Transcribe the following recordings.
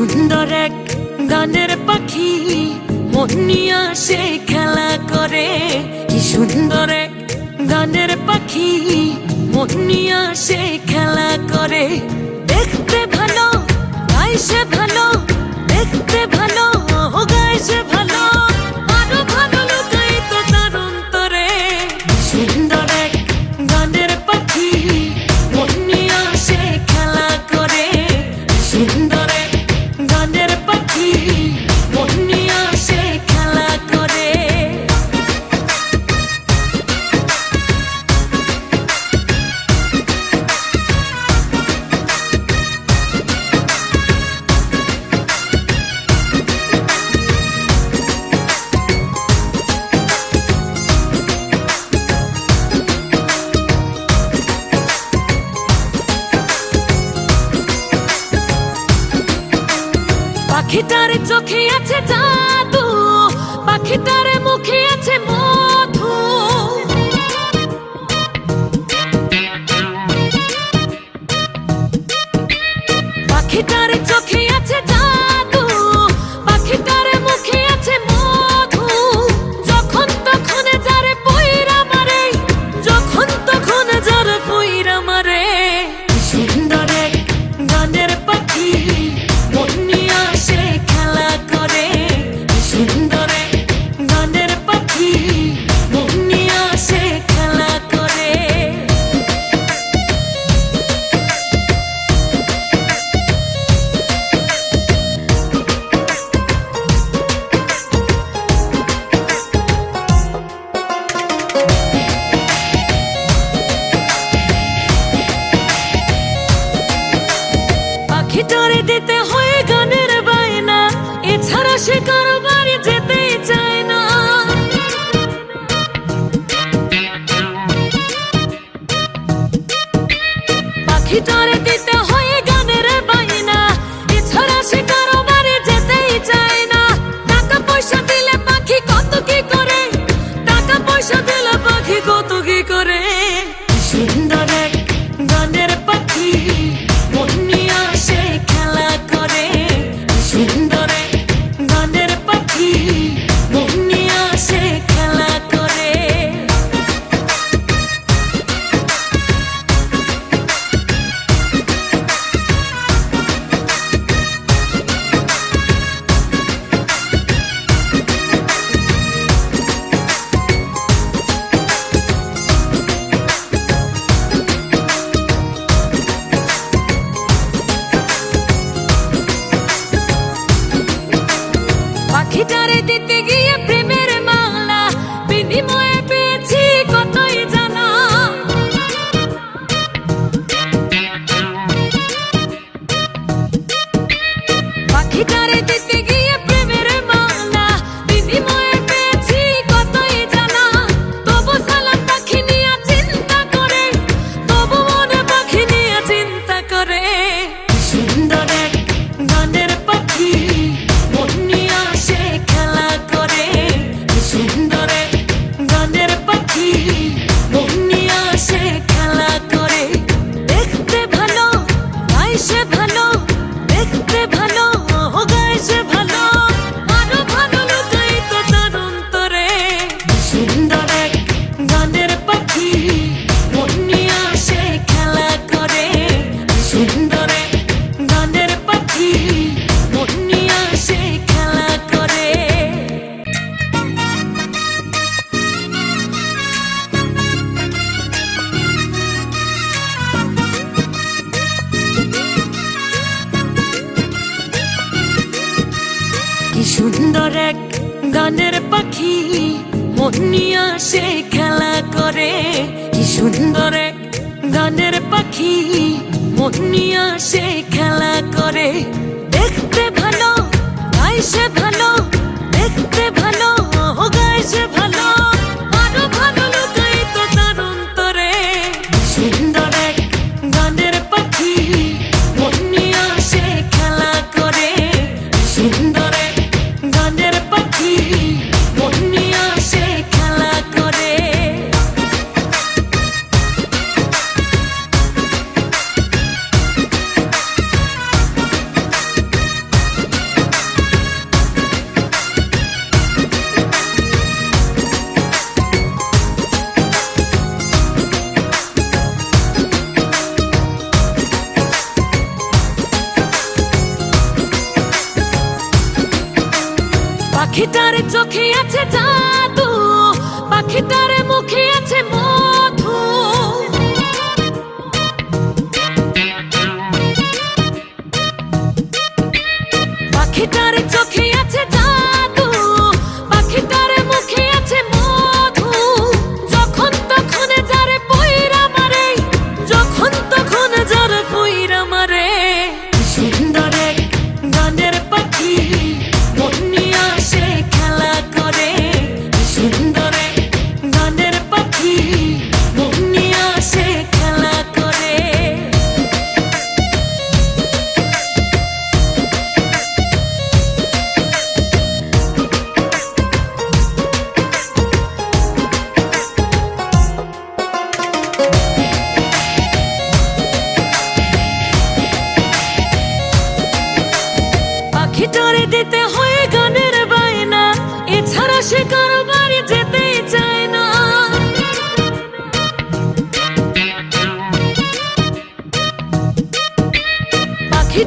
সুন্দর এক গানের পাখি মনিয়া সে খেলা করে। কি সুন্দর এক গানের পাখি মনিয়া সে খেলা করে। দেখতে পাখিটার চোখে আছে চাঁদ। got it. আমার এক গানের পাখি মনিয়া সে খেলা করে। কি সুন্দর এক গানের পাখি মনিয়া সে খেলা করে। দেখতে ভালো গাইছে ভালো, দেখতে ভালো গাইছে ভালো। পাখিটার চোখে আছে জাদু পাখিটার মুখে আছে মধু। পাখিটার চোখে আছে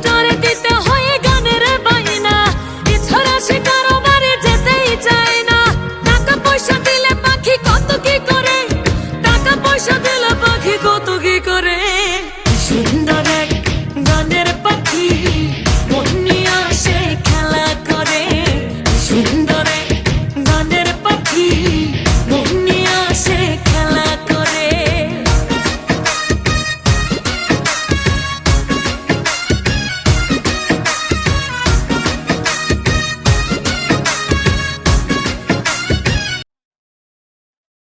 তোরে হয়ে গানের বাইনা এছাড়া সে কারও যেতেই চায় না। টাকা পয়সা দিলে পাখি কত কি করে? টাকা পয়সা দিলে পাখি কত কি করে?